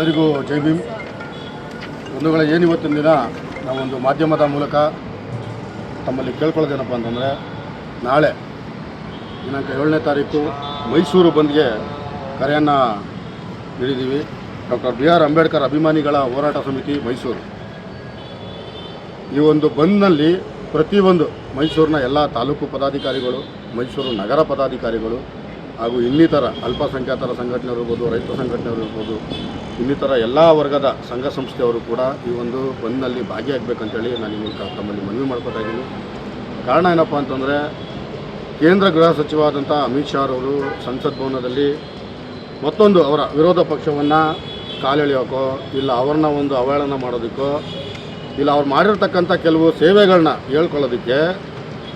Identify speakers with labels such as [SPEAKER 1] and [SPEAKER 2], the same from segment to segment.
[SPEAKER 1] ಎಲ್ಲರಿಗೂ ಜೈ ಭೀಮ್. ಬಂಧುಗಳ, ಏನು ಇವತ್ತಿನ ದಿನ? ನಾವೊಂದು ಮಾಧ್ಯಮದ ಮೂಲಕ ತಮ್ಮಲ್ಲಿ ಕೇಳ್ಕೊಳ್ಳೋದೇನಪ್ಪ ಅಂತಂದರೆ, ನಾಳೆ ದಿನಾಂಕ ಏಳನೇ ತಾರೀಕು ಮೈಸೂರು ಬಂದ್ಗೆ ಕರೆಯನ್ನು ನೀಡಿದ್ದೀವಿ ಡಾಕ್ಟರ್ ಬಿ ಆರ್ ಅಂಬೇಡ್ಕರ್ ಅಭಿಮಾನಿಗಳ ಹೋರಾಟ ಸಮಿತಿ ಮೈಸೂರು. ಈ ಒಂದು ಬಂದ್ನಲ್ಲಿ ಪ್ರತಿಯೊಂದು ಮೈಸೂರಿನ ಎಲ್ಲ ತಾಲೂಕು ಪದಾಧಿಕಾರಿಗಳು, ಮೈಸೂರು ನಗರ ಪದಾಧಿಕಾರಿಗಳು ಹಾಗೂ ಇನ್ನಿತರ ಅಲ್ಪಸಂಖ್ಯಾತರ ಸಂಘಟನೆಯವರು ಇರ್ಬೋದು, ರೈತ ಸಂಘಟನೆಯವರು ಇರ್ಬೋದು ಇನ್ನಿತರ ಎಲ್ಲ ವರ್ಗದ ಸಂಘ ಸಂಸ್ಥೆಯವರು ಕೂಡ ಈ ಒಂದು ಬಂದ್ನಲ್ಲಿ ಭಾಗಿಯಾಗಬೇಕಂತೇಳಿ ನಾನು ಈ ಮೂಲಕ ತಮ್ಮಲ್ಲಿ ಮನವಿ ಮಾಡ್ಕೋತಾಯಿದ್ದೀನಿ ಕಾರಣ ಏನಪ್ಪ ಅಂತಂದರೆ, ಕೇಂದ್ರ ಗೃಹ ಸಚಿವಾದಂಥ ಅಮಿತ್ ಶಾ ಅವರು ಸಂಸತ್ ಭವನದಲ್ಲಿ ಮತ್ತೊಂದು ಅವರ ವಿರೋಧ ಪಕ್ಷವನ್ನು ಕಾಲೆಳೆಯೋಕೋ, ಇಲ್ಲ ಅವ್ರನ್ನ ಒಂದು ಅವಹೇಳನ ಮಾಡೋದಕ್ಕೋ, ಇಲ್ಲ ಅವ್ರು ಮಾಡಿರ್ತಕ್ಕಂಥ ಕೆಲವು ಸೇವೆಗಳನ್ನ ಹೇಳ್ಕೊಳ್ಳೋದಕ್ಕೆ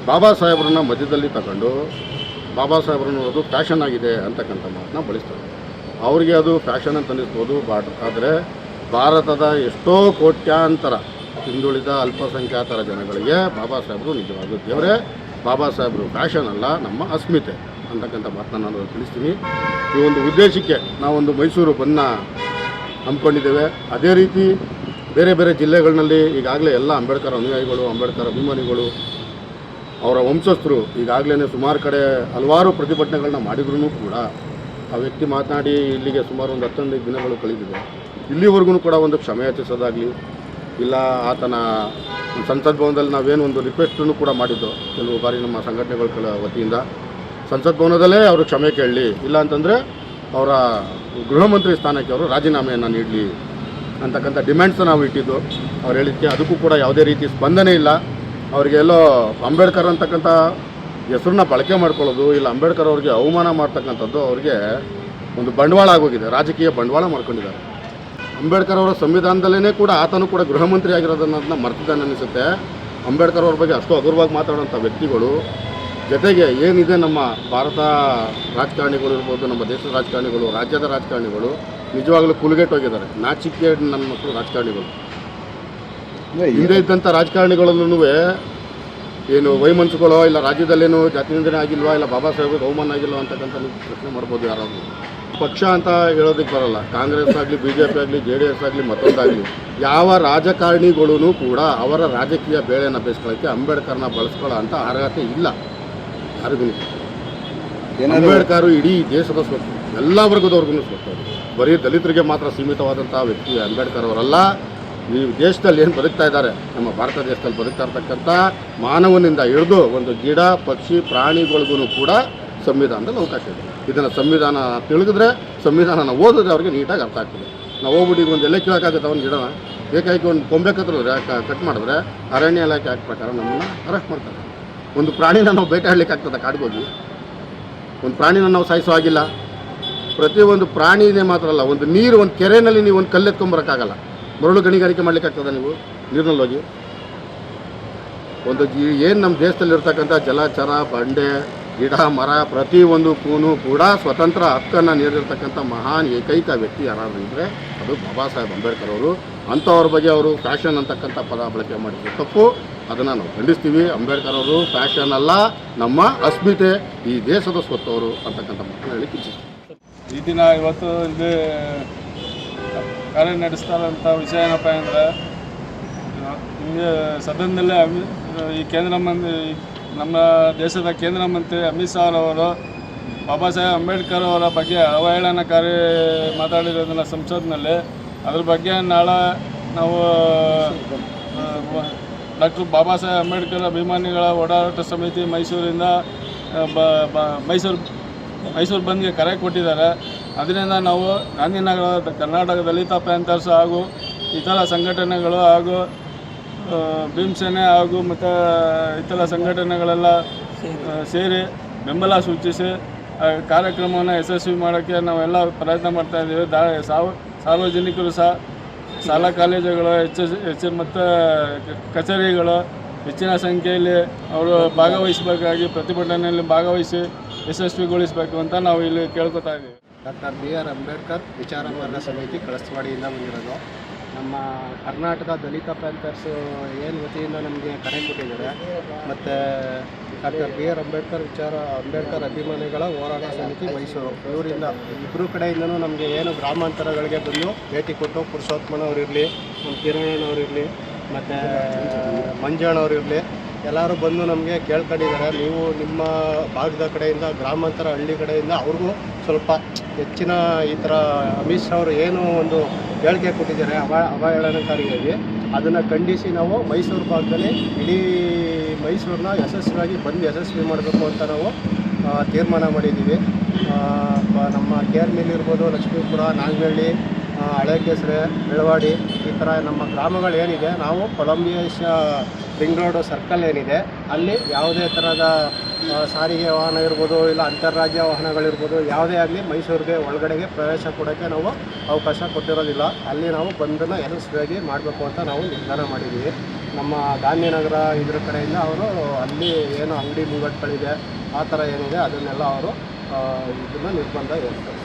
[SPEAKER 1] ಬಾಬಾ ಸಾಹೇಬ್ರನ್ನ ಮಧ್ಯದಲ್ಲಿ ತಗೊಂಡು, ಬಾಬಾ ಸಾಹೇಬ್ರನ್ನ ಅದು ಫ್ಯಾಷನ್ ಆಗಿದೆ ಅಂತಕ್ಕಂಥ ಮಾತನ್ನ ಬಳಸ್ತಾರೆ. ಅವರಿಗೆ ಅದು ಫ್ಯಾಷನ್ ಅಂತ ಅನ್ನಿಸ್ಬೋದು ಬಾಟ್ ಆದರೆ ಭಾರತದ ಎಷ್ಟೋ ಕೋಟ್ಯಾಂತರ ಹಿಂದುಳಿದ ಅಲ್ಪಸಂಖ್ಯಾತರ ಜನಗಳಿಗೆ ಬಾಬಾ ಸಾಹೇಬರು ನಿಜವಾದ ದೇವರೇ. ಬಾಬಾ ಸಾಹೇಬರು ಫ್ಯಾಷನ್ ಅಲ್ಲ, ನಮ್ಮ ಅಸ್ಮಿತೆ ಅಂತಕ್ಕಂಥ ಮಾತನ್ನ ನಾನು ತಿಳಿಸ್ತೀನಿ. ಈ ಒಂದು ಉದ್ದೇಶಕ್ಕೆ ನಾವೊಂದು ಮೈಸೂರು ಬನ್ನ ಹಮ್ಮಿಕೊಂಡಿದ್ದೇವೆ. ಅದೇ ರೀತಿ ಬೇರೆ ಬೇರೆ ಜಿಲ್ಲೆಗಳಲ್ಲಿ ಈಗಾಗಲೇ ಎಲ್ಲ ಅಂಬೇಡ್ಕರ್ ಅನುಯಾಯಿಗಳು, ಅಂಬೇಡ್ಕರ್ ಅಭಿಮಾನಿಗಳು, ಅವರ ವಂಶಸ್ಥರು ಈಗಾಗಲೇ ಸುಮಾರು ಕಡೆ ಹಲವಾರು ಪ್ರತಿಭಟನೆಗಳನ್ನ ಮಾಡಿದ್ರು ಕೂಡ ಆ ವ್ಯಕ್ತಿ ಮಾತನಾಡಿ ಇಲ್ಲಿಗೆ ಸುಮಾರು ಒಂದು ಹತ್ತೊಂದು ದಿನಗಳು ಕಳೆದಿದೆ. ಇಲ್ಲಿವರೆಗೂ ಕೂಡ ಒಂದು ಕ್ಷಮೆ ಯಾಚಿಸೋದಾಗಲಿ, ಇಲ್ಲ ಆತನ ಸಂಸತ್ ಭವನದಲ್ಲಿ ನಾವೇನು ಒಂದು ರಿಕ್ವೆಸ್ಟನ್ನು ಕೂಡ ಮಾಡಿದ್ದು, ಕೆಲವು ಬಾರಿ ನಮ್ಮ ಸಂಘಟನೆಗಳ ವತಿಯಿಂದ. ಸಂಸತ್ ಭವನದಲ್ಲೇ ಅವರು ಕ್ಷಮೆ ಕೇಳಲಿ ಇಲ್ಲ ಅಂತಂದರೆ ಅವರ ಗೃಹಮಂತ್ರಿ ಸ್ಥಾನಕ್ಕೆ ಅವರು ರಾಜೀನಾಮೆಯನ್ನು ನೀಡಲಿ ಅಂತಕ್ಕಂಥ ಡಿಮ್ಯಾಂಡ್ಸ್ ನಾವು ಇಟ್ಟಿದ್ದು. ಅವ್ರು ಹೇಳಿದ್ದಕ್ಕೆ ಅದಕ್ಕೂ ಕೂಡ ಯಾವುದೇ ರೀತಿ ಸ್ಪಂದನೆ ಇಲ್ಲ. ಅವರಿಗೆ ಎಲ್ಲೋ ಅಂಬೇಡ್ಕರ್ ಅಂತಕ್ಕಂಥ ಹೆಸರನ್ನ ಬಳಕೆ ಮಾಡ್ಕೊಳ್ಳೋದು, ಇಲ್ಲ ಅಂಬೇಡ್ಕರ್ ಅವ್ರಿಗೆ ಅವಮಾನ ಮಾಡ್ತಕ್ಕಂಥದ್ದು ಅವ್ರಿಗೆ ಒಂದು ಬಂಡವಾಳ ಆಗೋಗಿದೆ, ರಾಜಕೀಯ ಬಂಡವಾಳ ಮಾಡ್ಕೊಂಡಿದ್ದಾರೆ. ಅಂಬೇಡ್ಕರ್ ಅವರ ಸಂವಿಧಾನದಲ್ಲೇ ಕೂಡ ಆತನು ಕೂಡ ಗೃಹ ಮಂತ್ರಿ ಆಗಿರೋದನ್ನ ಮರ್ತಿದ್ದಾನೆ ಅನಿಸುತ್ತೆ ಅಂಬೇಡ್ಕರ್ ಅವ್ರ ಬಗ್ಗೆ ಅಷ್ಟು ಹಗುರವಾಗಿ ಮಾತಾಡೋಂಥ ವ್ಯಕ್ತಿಗಳು, ಜೊತೆಗೆ ಏನಿದೆ ನಮ್ಮ ಭಾರತ ರಾಜಕಾರಣಿಗಳು ಇರ್ಬೋದು, ನಮ್ಮ ದೇಶದ ರಾಜಕಾರಣಿಗಳು, ರಾಜ್ಯದ ರಾಜಕಾರಣಿಗಳು, ನಿಜವಾಗ್ಲೂ ಕುಲುಗೆಟ್ಟೋಗಿದ್ದಾರೆ ನಾಚಿಕೆ ನನ್ನ ಮಕ್ಕಳು ರಾಜಕಾರಣಿಗಳು. ಹಿಂದೆ ಇದ್ದಂಥ ರಾಜಕಾರಣಿಗಳಲ್ಲೂ ಏನು ವೈಮನಸ್ಸುಗಳೋ ಇಲ್ಲ ರಾಜ್ಯದಲ್ಲೇನು ಜಾತಿ ನಿಂದನೆ ಆಗಿಲ್ವಾ ಇಲ್ಲ ಬಾಬಾ ಸಾಹೇಬ್ ಬಹುಮಾನ ಆಗಿಲ್ವಾ ಅಂತಕ್ಕಂಥ ಪ್ರಶ್ನೆ ಮಾಡ್ಬೋದು ಯಾರಾದರೂ. ಪಕ್ಷ ಅಂತ ಹೇಳೋದಕ್ಕೆ ಬರಲ್ಲ. ಕಾಂಗ್ರೆಸ್ ಆಗಲಿ ಬಿ ಜೆ ಪಿ ಆಗಲಿ ಜೆ ಡಿ ಎಸ್ ಆಗಲಿ ಮತ್ತೊಂದಾಗಲಿ ಯಾವ ರಾಜಕಾರಣಿಗಳೂ ಕೂಡ ಅವರ ರಾಜಕೀಯ ಬೇಳೆಯನ್ನು ಬೇಯಿಸ್ಕೊಳ್ಳೋಕ್ಕೆ ಅಂಬೇಡ್ಕರ್ನ ಬಳಸ್ಕೊಳ್ಳೋ ಅಂತ ಅರ್ಹತೆ ಇಲ್ಲ. ಯಾರಿಗೂ ಅಂಬೇಡ್ಕರ್ ಇಡೀ ದೇಶದ ಸ್ವತ್ತು ಎಲ್ಲ ವರ್ಗದವ್ರಿಗೂ ಸ್ವತ್ತು ಬರೀ ದಲಿತರಿಗೆ ಮಾತ್ರ ಸೀಮಿತವಾದಂಥ ವ್ಯಕ್ತಿ ಅಂಬೇಡ್ಕರ್ ಅವರಲ್ಲ. ಈ ದೇಶದಲ್ಲಿ ಏನು ಬದುಕ್ತಾ ಇದ್ದಾರೆ? ನಮ್ಮ ಭಾರತ ದೇಶದಲ್ಲಿ ಬದುಕ್ತಾ ಇರ್ತಕ್ಕಂಥ ಮಾನವನಿಂದ ಹಿಡಿದು ಒಂದು ಗಿಡ, ಪಕ್ಷಿ ಪ್ರಾಣಿಗಳಿಗೂ ಕೂಡ ಸಂವಿಧಾನದಲ್ಲಿ ಅವಕಾಶ ಇದೆ. ಇದನ್ನು ಸಂವಿಧಾನ ತಿಳಿದ್ರೆ ಸಂವಿಧಾನನ ಓದಿದ್ರೆ ಅವ್ರಿಗೆ ನೀಟಾಗಿ ಅರ್ಥ ಆಗ್ತದೆ. ನಾವು ಹೋಗ್ಬಿಟ್ಟು ಒಂದು ಎಲೆ ಕೇಳೋಕ್ಕಾಗುತ್ತೆ ಒಂದು ಗಿಡನ? ಬೇಕಾಗಿ ಒಂದು ಕೊಂಬೆ ಕತ್ತಿದ್ರೆ ಕಟ್ ಮಾಡಿದ್ರೆ ಅರಣ್ಯ ಇಲಾಖೆ ಹಾಕಿ ಪ್ರಕಾರ ನಮ್ಮನ್ನು ಅರೆಸ್ಟ್ ಮಾಡ್ತಾರೆ. ಒಂದು ಪ್ರಾಣಿನ ನಾವು ಬೇಟೆಯಾಡ್ಲಿಕ್ಕೆ ಆಗ್ತದೆ ಕಾಡ್ಗೋಗಿ. ಒಂದು ಪ್ರಾಣಿನ ನಾವು ಸಾಯಿಸೋ ಆಗಿಲ್ಲ ಪ್ರತಿಯೊಂದು ಪ್ರಾಣಿನೇ ಮಾತ್ರ ಅಲ್ಲ, ಒಂದು ನೀರು ಒಂದು ಕೆರೆಯಲ್ಲಿ ನೀವು ಒಂದು ಕಲ್ಲು ಎತ್ಕೊಂಬರೋಕ್ಕಾಗಲ್ಲ ಮರಳು ಗಣಿಗಾರಿಕೆ ಮಾಡ್ಲಿಕ್ಕೆ ಆಗ್ತದೆ ನೀವು? ನೀರಿನಲ್ಲಿ ಹೋಗಿ ಒಂದು ಏನು ನಮ್ಮ ದೇಶದಲ್ಲಿ ಇರ್ತಕ್ಕಂಥ ಜಲಚರ, ಬಂಡೆ, ಗಿಡ, ಮರ ಪ್ರತಿಯೊಂದು ಕೂನು ಕೂಡ ಸ್ವತಂತ್ರ ಹಕ್ಕನ್ನು ನೀಡಿರ್ತಕ್ಕಂಥ ಮಹಾನ್ ಏಕೈಕ ವ್ಯಕ್ತಿ ಯಾರಾದರೂ ಇದ್ದರೆ ಅದು ಬಾಬಾ ಸಾಹೇಬ್ ಅಂಬೇಡ್ಕರ್ ಅವರು. ಅಂಥವ್ರ ಬಗ್ಗೆ ಅವರು ಫ್ಯಾಷನ್ ಅಂತಕ್ಕಂಥ ಪದ ಬಳಕೆ ಮಾಡಿದ್ರು. ತಪ್ಪು. ಅದನ್ನು ನಾವು ಖಂಡಿಸ್ತೀವಿ. ಅಂಬೇಡ್ಕರ್ ಅವರು ಫ್ಯಾಷನ್ ಅಲ್ಲ, ನಮ್ಮ ಅಸ್ಮಿತೆ, ಈ ದೇಶದ ಸ್ವತ್ತವರು ಅಂತಕ್ಕಂಥ ಮಕ್ಕಳು ಹೇಳಿ
[SPEAKER 2] ಈ ದಿನ ಇವತ್ತು ಇಲ್ಲಿ ಕಾರ್ಯ ನಡೆಸ್ತಾರಂಥ ವಿಷಯ ಏನಪ್ಪ ಅಂದರೆ ಹಿಂಗೆ ಸದನದಲ್ಲೇ ಅಮಿ, ಈ ಕೇಂದ್ರ ಮಂತ್ರಿ, ನಮ್ಮ ದೇಶದ ಕೇಂದ್ರ ಮಂತ್ರಿ ಅಮಿತ್ ಶಾ ಅವರು ಬಾಬಾ ಸಾಹೇಬ್ ಅಂಬೇಡ್ಕರ್ ಅವರ ಬಗ್ಗೆ ಅವಹೇಳನಕಾರಿ ಮಾತಾಡಿರೋದನ್ನ ಸಂಸತ್ನಲ್ಲಿ ಅದ್ರ ಬಗ್ಗೆ ನಾಳೆ ನಾವು ಡಾಕ್ಟರ್ ಬಾಬಾ ಸಾಹೇಬ್ ಅಂಬೇಡ್ಕರ್ ಅಭಿಮಾನಿಗಳ ಓಡಾಟ ಸಮಿತಿ ಮೈಸೂರಿಂದ ಮೈಸೂರು ಮೈಸೂರು ಬಂದ್ಗೆ ಕರೆ ಕೊಟ್ಟಿದ್ದಾರೆ. ಅದರಿಂದ ನಾವು ಗಾಂಧಿನಗರ ಕರ್ನಾಟಕ ದಲಿತ ಪ್ಯಾಂಥರ್ಸ್ ಹಾಗೂ ಇತರ ಸಂಘಟನೆಗಳು ಹಾಗೂ ಭೀಮಸೇನೆ ಹಾಗೂ ಮತ್ತು ಇತರ ಸಂಘಟನೆಗಳೆಲ್ಲ ಸೇರಿ ಬೆಂಬಲ ಸೂಚಿಸಿ ಕಾರ್ಯಕ್ರಮವನ್ನು ಯಶಸ್ವಿ ಮಾಡೋಕ್ಕೆ ನಾವೆಲ್ಲ ಪ್ರಯತ್ನ ಮಾಡ್ತಾ ಇದ್ದೀವಿ. ದಾ ಸಾರ್ವಜನಿಕರು ಸಹ, ಶಾಲಾ ಕಾಲೇಜುಗಳು, ಹೆಚ್ಚು ಹೆಚ್ಚು ಮತ್ತು ಕಚೇರಿಗಳು ಹೆಚ್ಚಿನ ಸಂಖ್ಯೆಯಲ್ಲಿ ಅವರು ಭಾಗವಹಿಸಬೇಕಾಗಿ ಪ್ರತಿಭಟನೆಯಲ್ಲಿ ಭಾಗವಹಿಸಿ ಯಶಸ್ವಿಗೊಳಿಸಬೇಕು ಅಂತ ನಾವು ಇಲ್ಲಿ ಕೇಳ್ಕೊತಾ ಇದ್ದೀವಿ.
[SPEAKER 3] ಡಾಕ್ಟರ್ ಬಿ ಆರ್ ಅಂಬೇಡ್ಕರ್ ವಿಚಾರ ವರ್ಗ ಸಮಿತಿ ಕಳಸವಾಡಿಯಿಂದ ಬಂದಿರೋದು. ನಮ್ಮ ಕರ್ನಾಟಕ ದಲಿತ ಪ್ಯಾಂಥರ್ಸು ಏನು ವತಿಯಿಂದ ನಮಗೆ ಕರೆ ಕೊಟ್ಟಿದ್ದಾರೆ. ಮತ್ತು ಡಾಕ್ಟರ್ ಬಿ ಆರ್ ಅಂಬೇಡ್ಕರ್ ವಿಚಾರ, ಅಂಬೇಡ್ಕರ್ ಅಭಿಮಾನಿಗಳ ಹೋರಾಟ ಸಮಿತಿ ಮೈಸೂರು. ಇವರಿಂದ ಇಬ್ಬರು ಕಡೆಯಿಂದನೂ ನಮಗೆ ಏನು ಗ್ರಾಮಾಂತರಗಳಿಗೆ ಬಂದು ಭೇಟಿ ಕೊಟ್ಟು ಪುರುಷೋತ್ಮನವರಿರಲಿ ನಮ್ಮ ಕಿರಣಣ್ಣವರಿರಲಿ ಮತ್ತು ಮಂಜಣ್ಣವರಿರಲಿ ಎಲ್ಲರೂ ಬಂದು ನಮಗೆ ಕೇಳ್ಕೊಂಡಿದ್ದಾರೆ. ನೀವು ನಿಮ್ಮ ಭಾಗದ ಕಡೆಯಿಂದ ಗ್ರಾಮಾಂತರ ಹಳ್ಳಿ ಕಡೆಯಿಂದ ಅವ್ರಿಗೂ ಸ್ವಲ್ಪ ಹೆಚ್ಚಿನ ಈ ಥರ ಅಮಿತ್ ಶಾ ಅವರು ಏನು ಒಂದು ಹೇಳಿಕೆ ಕೊಟ್ಟಿದ್ದಾರೆ ಅವ ಅವಹೇಳನಕಾರಿಯಾಗಿ ಅದನ್ನು ಖಂಡಿಸಿ ನಾವು ಮೈಸೂರು ಭಾಗದಲ್ಲಿ ಇಡೀ ಮೈಸೂರನ್ನ ಯಶಸ್ವಿಯಾಗಿ ಬಂದು ಯಶಸ್ವಿ ಮಾಡಬೇಕು ಅಂತ ನಾವು ತೀರ್ಮಾನ ಮಾಡಿದ್ದೀವಿ. ನಮ್ಮ ಕೆ ಆರ್ ಮಿಲ್ ಇರ್ಬೋದು ಲಕ್ಷ್ಮೀಪುರ ನಾಗನಹಳ್ಳಿ ಆ, ಹಳೆ ಕೆಸರೆ, ಬೆಳವಾಡಿ, ಈ ಥರ ನಮ್ಮ ಗ್ರಾಮಗಳು ಏನಿದೆ, ನಾವು ಕೊಲಂಬಿಯೇಶ ರಿಂಗ್ ರೋಡ್ ಸರ್ಕಲ್ ಏನಿದೆ, ಅಲ್ಲಿ ಯಾವುದೇ ಥರದ ಸಾರಿಗೆ ವಾಹನ ಇರ್ಬೋದು, ಇಲ್ಲ ಅಂತಾರಾಜ್ಯ ವಾಹನಗಳಿರ್ಬೋದು, ಯಾವುದೇ ಆಗಲಿ ಮೈಸೂರಿಗೆ ಒಳಗಡೆಗೆ ಪ್ರವೇಶ ಕೊಡೋಕ್ಕೆ ನಾವು ಅವಕಾಶ ಕೊಟ್ಟಿರೋದಿಲ್ಲ. ಅಲ್ಲಿ ನಾವು ಬಂದನ್ನು ಯಶಸ್ವಿಯಾಗಿ ಮಾಡಬೇಕು ಅಂತ ನಾವು ನಿರ್ಧಾರ ಮಾಡಿದ್ದೀವಿ. ನಮ್ಮ ಗಾಂಧಿನಗರ ಇದ್ರ ಕಡೆಯಿಂದ ಅವರು ಅಲ್ಲಿ ಏನು ಅಂಗಡಿ ಮುಂಗಟ್ಟುಗಳಿದೆ, ಆ ಥರ ಏನಿದೆ, ಅದನ್ನೆಲ್ಲ ಅವರು ಇದನ್ನು ನಿರ್ಬಂಧ ಹೇಳ್ತಾರೆ